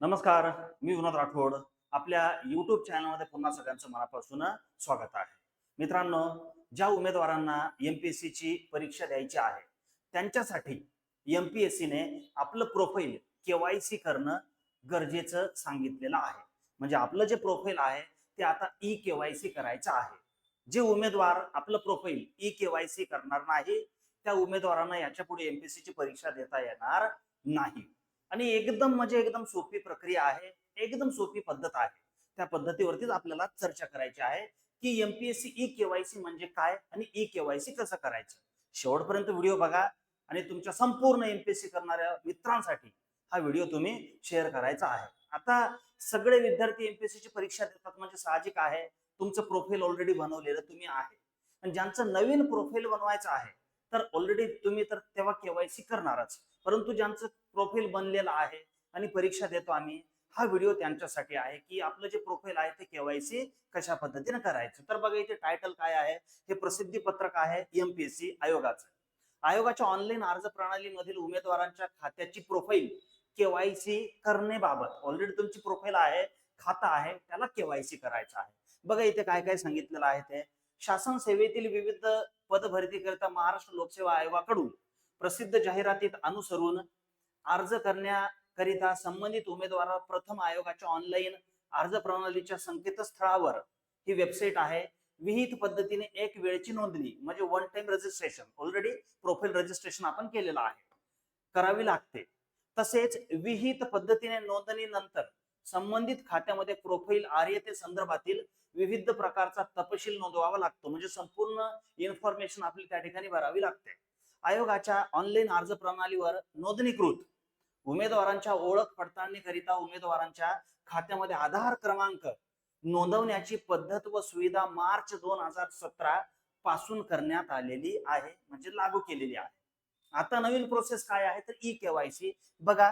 नमस्कार मी विनोद राठोड. आपल्या युट्यूब चॅनलमध्ये पुन्हा सगळ्यांचं मनापासून स्वागत आहे. मित्रांनो ज्या उमेदवारांना एमपीएससी ची परीक्षा द्यायची आहे त्यांच्यासाठी एमपीएससीने आपलं प्रोफाईल केवायसी करणं गरजेचं सांगितलेलं आहे. म्हणजे आपलं जे प्रोफाईल आहे ते आता ई केवायसी करायचं आहे. जे उमेदवार आपलं प्रोफाईल ई केवायसी करणार नाही त्या उमेदवारांना याच्यापुढे एमपीएससी ची परीक्षा देता येणार नाही. आणि एकदम म्हणजे एकदम सोपी प्रक्रिया आहे एकदम सोपी पद्धत आहे. त्या पद्धतीवरतीच आपल्याला चर्चा करायची आहे की एमपीएससी ई केवायसी म्हणजे काय आणि ई केवायसी कसं करायचं? शेवटपर्यंत व्हिडिओ बघा आणि तुमच्या संपूर्ण एमपीएससी करणाऱ्या मित्रांसाठी हा व्हिडिओ तुम्ही शेअर करायचा आहे. आता सगळे विद्यार्थी एमपीएससी ची परीक्षा देतात म्हणजे साहजिक आहे. तुमचं प्रोफाईल ऑलरेडी बनवलेलं तुम्ही आहे. आणि ज्यांचं नवीन प्रोफाईल बनवायचं आहे तर ऑलरेडी तुम्ही तर तेव्हा केवायसी करणारच. परंतु ज्यांचं प्रोफाईल बनलेला आहे आणि परीक्षा देतो आम्ही. हा व्हिडिओ त्यांच्यासाठी आहे की आपलं जे प्रोफाईल आहे ते केवायसी कशा पद्धतीने करायचं? तर बघा इथे टायटल काय आहे? हे प्रसिद्धी पत्रक आहे एमपीएससी आयोगाचं. आयोगाच्या ऑनलाईन अर्ज प्रणालीमधील उमेदवारांच्या खात्याची प्रोफाईल केवायसी करण्याबाबत. ऑलरेडी तुमची प्रोफाईल आहे खाता आहे त्याला केवायसी करायचं आहे. बघा इथे काय काय सांगितलेलं आहे ते. शासन सेवेतील विविध पदभरतीकरिता महाराष्ट्र लोकसेवा आयोगाकडून प्रसिद्ध जाहिरातीत अनुसरून अर्ज करण्याकरिता संबंधित उमेदवार प्रथम आयोगाच्या ऑनलाईन अर्ज प्रणालीच्या संकेतस्थळावर ही वेबसाईट आहे. विहित पद्धतीने एक वेळची नोंदणी म्हणजे one time registration already profile registration आपण केलेलं आहे. करावी लागते. तसेच विहित पद्धतीने नोंदणी नंतर संबंधित खात्यामध्ये प्रोफाईल आर्यते संदर्भातील विविध प्रकारचा तपशील नोंदवावा लागतो. म्हणजे संपूर्ण इन्फॉर्मेशन आपली त्या ठिकाणी भरावी लागते. आयोगाच्या ऑनलाईन अर्ज प्रणालीवर नोंदणीकृत उमेदवारांच्या ओळख पडताळणीकरिता उमेदवारांच्या खात्यामध्ये आधार क्रमांक नोंदवण्याची पद्धत व सुविधा मार्च दोन हजार सतरा पासून करण्यात आलेली आहे म्हणजे लागू केलेली आहे. आता नवीन प्रोसेस काय आहे? तर ई केवायसी बघा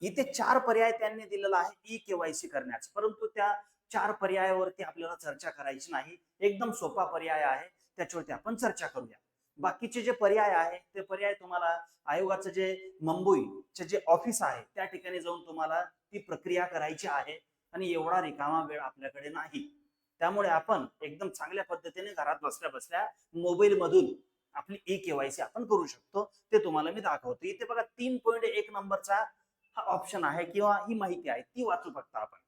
इथे चार पर्याय त्यांनी दिलेला आहे ई केवायसी करण्याचा. परंतु त्या चार पर्यायावरती आपल्याला चर्चा करायची नाही. एकदम सोपा पर्याय आहे. त्याच्यावरती आपण चर्चा करूया. बाकीचे जे पर्याय आहे ते पर्याय तुम्हाला आयोगाचं जे मुंबईचे जे ऑफिस आहे त्या ठिकाणी जाऊन तुम्हाला ती प्रक्रिया करायची आहे आणि एवढा रिकामा वेळ आपल्याकडे नाही. त्यामुळे आपण एकदम चांगल्या पद्धतीने घरात बसल्या बसल्या मोबाईल मधून आपली ई केवायसी आपण करू शकतो. ते तुम्हाला मी दाखवतो. इथे बघा तीन पॉईंट एक नंबरचा हा ऑप्शन आहे किंवा ही माहिती आहे ती वाचू शकता आपण.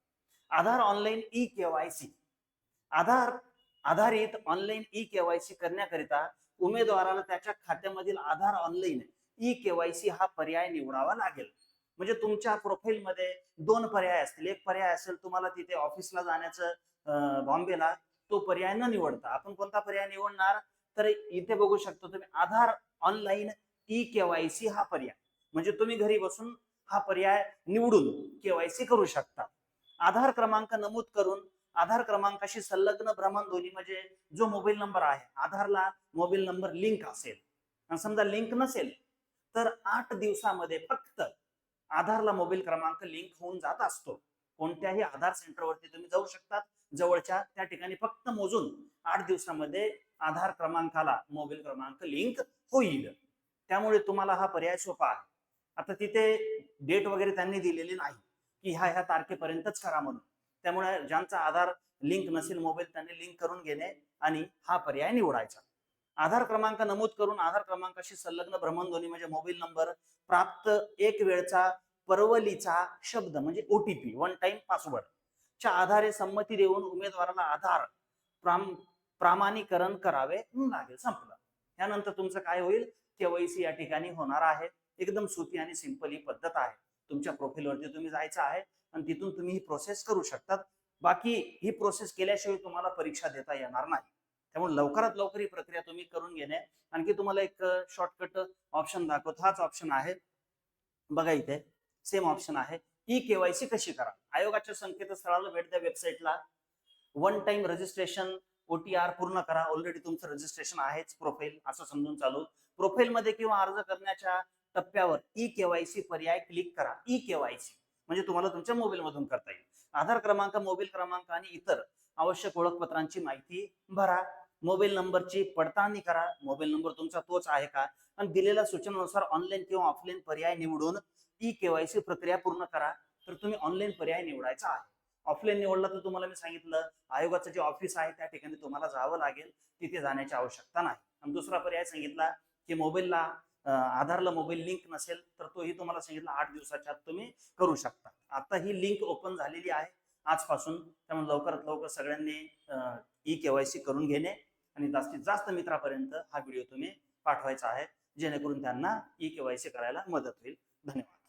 Aadhaar online e KYC Aadhaar आधारित ऑनलाईन ई केवायसी करण्याकरिता उमेदवाराला त्याच्या खात्यामधील आधार ऑनलाईन ई केवायसी हा पर्याय निवडावा लागेल. म्हणजे तुमच्या प्रोफाईलमध्ये दोन पर्याय असतील. एक पर्याय असेल तुम्हाला तिथे ऑफिसला जाण्याचं बॉम्बेला तो पर्याय न निवडता. आपण कोणता पर्याय निवडणार? तर इथे बघू शकतो तुम्ही आधार ऑनलाईन ई केवायसी हा पर्याय. म्हणजे तुम्ही घरी बसून हा पर्याय निवडून केवायसी करू शकता. आधार क्रमांक नमूद करून आधार क्रमांकाशी संलग्न भ्रमणध्वनी म्हणजे जो मोबाईल नंबर आहे आधारला मोबाईल नंबर लिंक असेल. आणि समजा लिंक नसेल तर आठ दिवसामध्ये फक्त आधारला मोबाईल क्रमांक लिंक होऊन जात असतो. कोणत्याही आधार सेंटरवरती तुम्ही जाऊ शकतात. जवळच्या त्या ठिकाणी फक्त मोजून आठ दिवसामध्ये आधार क्रमांकाला मोबाईल क्रमांक लिंक होईल. त्यामुळे तुम्हाला हा पर्याय सोपा आहे. आता तिथे डेट वगैरे त्यांनी दिलेली नाही की ह्या ह्या तारखेपर्यंतच करा म्हणून. त्यामुळे ज्यांचा आधार लिंक नसेल मोबाईल त्यांनी लिंक करून घेणे आणि हा पर्याय निवडायचा. आधार क्रमांक नमूद करून आधार क्रमांकाशी संलग्न भ्रमणध्वनी म्हणजे मोबाईल नंबर प्राप्त एक वेळचा परवलीचा शब्द म्हणजे ओटीपी वन टाइम पासवर्ड च्या आधारे संमती देऊन उमेदवाराला आधार प्राम प्रामाणीकरण करावे लागेल संपलं. त्यानंतर तुमचं काय होईल? केवायसी या ठिकाणी होणार आहे. एकदम सोपी आणि सिंपल ही पद्धत आहे. तुमच्या प्रोफाईलवरती तुम्ही जायचं आहे. आणि तिथून तुम्ही ही प्रोसेस करू शकतात. बाकी ही प्रोसेस केल्याशिवाय तुम्हाला परीक्षा देता येणार नाही. त्यामुळे लवकरात लवकर ही प्रक्रिया तुम्ही करून घेणे. आणखी तुम्हाला एक शॉर्टकट ऑप्शन दाखवतो. हाच ऑप्शन आहे. बघा इथे सेम ऑप्शन आहे. ई केवायसी कशी करा? आयोगाच्या संकेतस्थळाला भेट द्या वेबसाईटला वन टाइम रजिस्ट्रेशन ओटीआर पूर्ण करा. ऑलरेडी तुमचं रजिस्ट्रेशन आहेच प्रोफाईल असं समजून चालू. प्रोफाईलमध्ये किंवा अर्ज करण्याच्या टप्प्यावर ई केवायसी पर्याय क्लिक करा. ई केवायसी म्हणजे तुम्हाला तुमच्या मोबाईल मधून करता येईल. आधार क्रमांक मोबाईल क्रमांक आणि इतर आवश्यक ओळखपत्रांची माहिती भरा. मोबाईल नंबरची पडताळणी करा. मोबाईल नंबर तुमचा तोच आहे का? आणि दिलेल्या सूचनेनुसार ऑनलाईन किंवा ऑफलाईन पर्याय निवडून ई केवायसी प्रक्रिया पूर्ण करा. तर तुम्ही ऑनलाईन पर्याय निवडायचा आहे. ऑफलाईन निवडला तर तुम्हाला मी सांगितलं आयोगाचं जे ऑफिस आहे त्या ठिकाणी तुम्हाला जावं लागेल. तिथे जाण्याची आवश्यकता नाही. आणि दुसरा पर्याय सांगितला की मोबाईलला आधारला मोबाईल लिंक नसेल तर तोही तुम्हाला सांगितलं आठ दिवसाच्या आत तुम्ही करू शकता. आता ही लिंक ओपन झालेली आहे. आजपासून त्यामुळे लवकरात लवकर सगळ्यांनी ई केवायसी करून घेणे आणि जास्तीत जास्त मित्रापर्यंत हा व्हिडिओ तुम्ही पाठवायचा आहे जेणेकरून त्यांना ई केवायसी करायला मदत होईल. धन्यवाद.